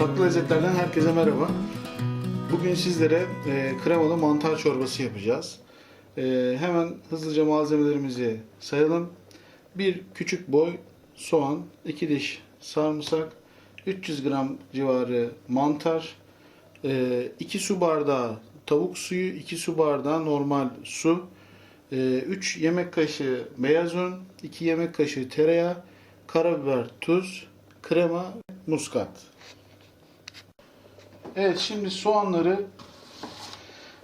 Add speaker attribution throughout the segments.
Speaker 1: Farklı lezzetlerden herkese merhaba. Bugün sizlere e, kremalı mantar çorbası yapacağız. E, hemen hızlıca malzemelerimizi sayalım. Bir küçük boy soğan, 2 diş sarımsak, 300 gram civarı mantar, 2 su bardağı tavuk suyu, 2 su bardağı normal su, 3 yemek kaşığı beyaz un, 2 yemek kaşığı tereyağı, karabiber, tuz, krema, muskat. Evet şimdi soğanları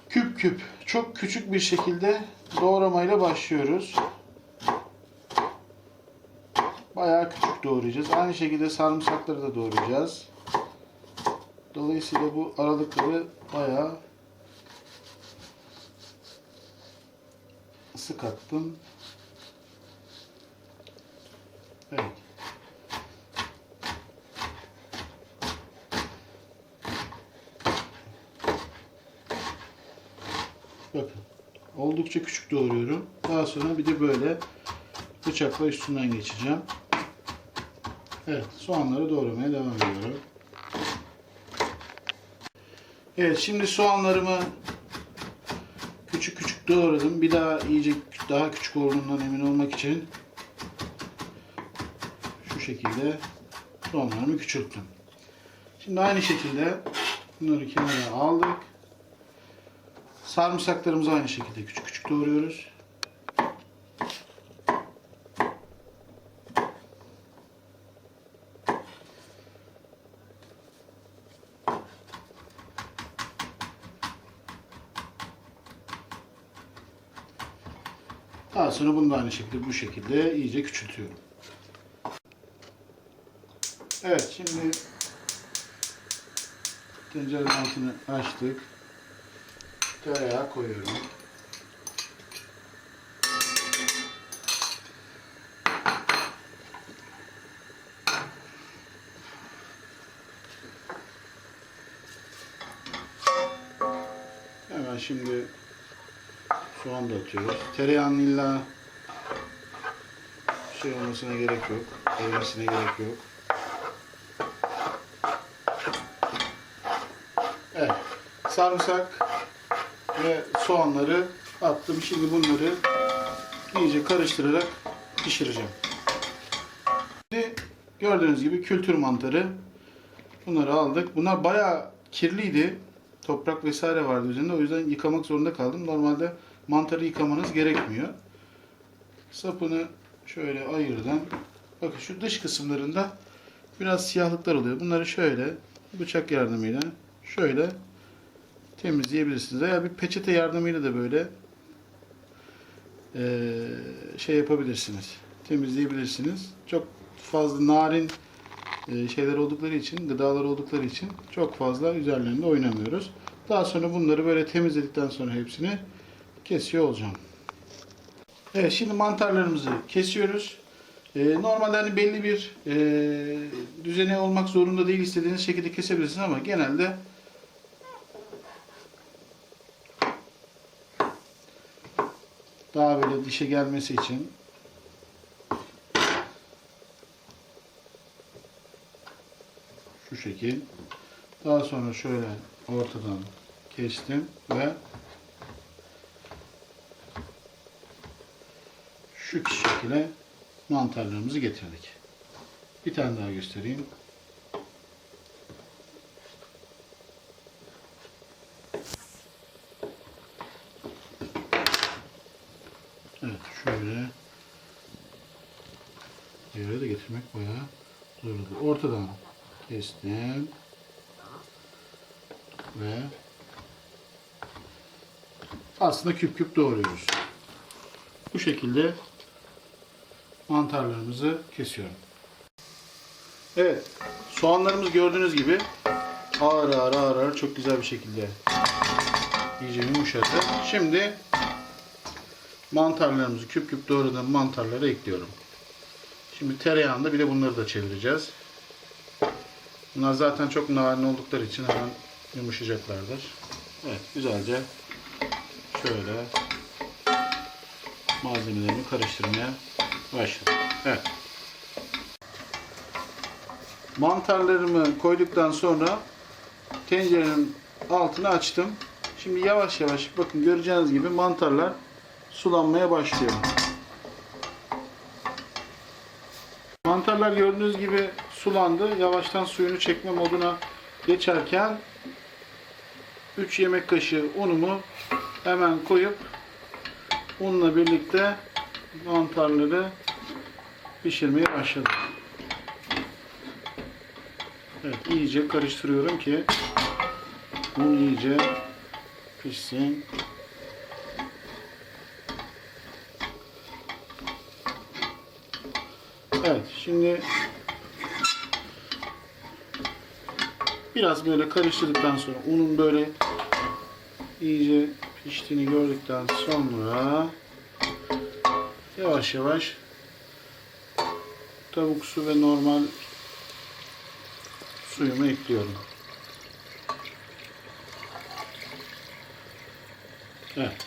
Speaker 1: küp küp çok küçük bir şekilde doğramayla başlıyoruz. Bayağı küçük doğrayacağız. Aynı şekilde sarımsakları da doğrayacağız. Dolayısıyla bu aralıkları bayağı sık attım. Evet. Bakın. Oldukça küçük doğruyorum. Daha sonra bir de böyle bıçakla üstünden geçeceğim. Evet. Soğanları doğramaya devam ediyorum. Evet. Şimdi soğanlarımı küçük küçük doğradım. Bir daha iyice daha küçük olduğundan emin olmak için şu şekilde soğanlarımı küçülttüm. Şimdi aynı şekilde bunları kenara aldık. Sarımsaklarımızı aynı şekilde küçük küçük doğruyoruz. Daha sonra bunu da aynı şekilde bu şekilde iyice küçültüyorum. Evet şimdi tencerenin altını açtık. Tereyağı koyuyorum. Hemen şimdi soğan da atıyoruz. Tereyağının illa şey olmasına gerek yok. Erimesine gerek yok. Evet. Sarımsak ve soğanları attım. Şimdi bunları iyice karıştırarak pişireceğim. Şimdi gördüğünüz gibi kültür mantarı. Bunları aldık. Bunlar bayağı kirliydi. Toprak vesaire vardı üzerinde. O yüzden yıkamak zorunda kaldım. Normalde mantarı yıkamanız gerekmiyor. Sapını şöyle ayırdım. Bakın şu dış kısımlarında biraz siyahlıklar oluyor. Bunları şöyle bıçak yardımıyla şöyle temizleyebilirsiniz. Veya bir peçete yardımıyla da böyle şey yapabilirsiniz. Temizleyebilirsiniz. Çok fazla narin şeyler oldukları için, gıdalar oldukları için çok fazla üzerlerinde oynamıyoruz. Daha sonra bunları böyle temizledikten sonra hepsini kesiyor olacağım. Evet şimdi mantarlarımızı kesiyoruz. Normalde hani belli bir e, düzeni olmak zorunda değil istediğiniz şekilde kesebilirsiniz ama genelde daha böyle dişe gelmesi için şu şekil daha sonra şöyle ortadan kestim ve şu şekilde mantarlarımızı getirdik. Bir tane daha göstereyim. Evet şöyle yere de getirmek bayağı zor oldu. Ortadan kestim ve aslında küp küp doğruyoruz. Bu şekilde mantarlarımızı kesiyorum. Evet, soğanlarımız gördüğünüz gibi ağır ağır ağır ağır çok güzel bir şekilde iyice yumuşadı. Şimdi mantarlarımızı küp küp doğradığım mantarları ekliyorum. Şimdi tereyağında bir de bunları da çevireceğiz. Bunlar zaten çok narin oldukları için hemen yumuşayacaklardır. Evet, güzelce şöyle malzemelerimi karıştırmaya başladım. Evet. Mantarlarımı koyduktan sonra tencerenin altını açtım. Şimdi yavaş yavaş bakın göreceğiniz gibi mantarlar sulanmaya başlıyor. Mantarlar gördüğünüz gibi sulandı. Yavaştan suyunu çekme moduna geçerken 3 yemek kaşığı unumu hemen koyup unla birlikte mantarları pişirmeye başladım. Evet, iyice karıştırıyorum ki un iyice pişsin. Evet, şimdi biraz böyle karıştırdıktan sonra unun böyle iyice piştiğini gördükten sonra yavaş yavaş tavuk su ve normal suyumu ekliyorum. Evet.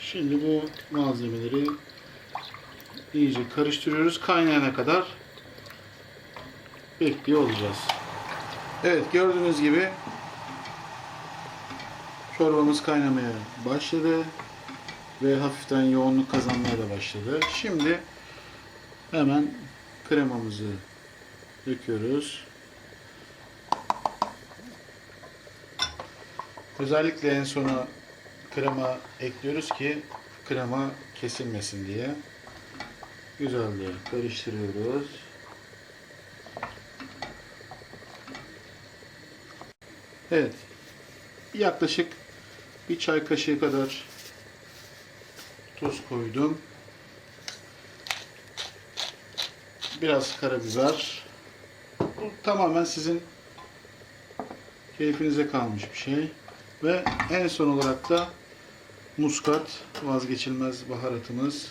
Speaker 1: Şimdi bu malzemeleri iyice karıştırıyoruz. Kaynayana kadar bekliyor olacağız. Evet gördüğünüz gibi çorbamız kaynamaya başladı ve hafiften yoğunluk kazanmaya da başladı. Şimdi hemen kremamızı döküyoruz. Özellikle en sona krema ekliyoruz ki krema kesilmesin diye. Güzelce karıştırıyoruz. Evet. Yaklaşık bir çay kaşığı kadar tuz koydum. Biraz karabiber. Bu tamamen sizin keyfinize kalmış bir şey. Ve en son olarak da muskat vazgeçilmez baharatımız.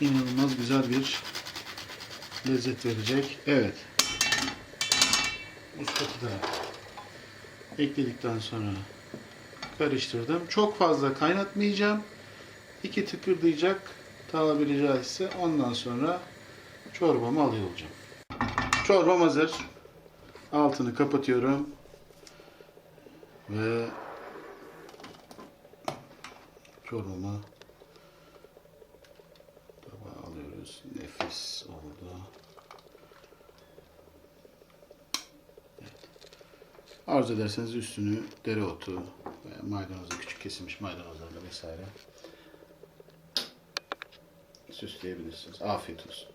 Speaker 1: İnanılmaz güzel bir lezzet verecek. Evet. Muskatı da ekledikten sonra karıştırdım. Çok fazla kaynatmayacağım. İki tıkırdayacak tabiri caizse ondan sonra çorbamı alıyor olacağım. Çorbam hazır. Altını kapatıyorum. Ve çorbamı Arzu ederseniz üstünü dereotu ve maydanozla küçük kesilmiş maydanozlarla vesaire süsleyebilirsiniz. Afiyet olsun.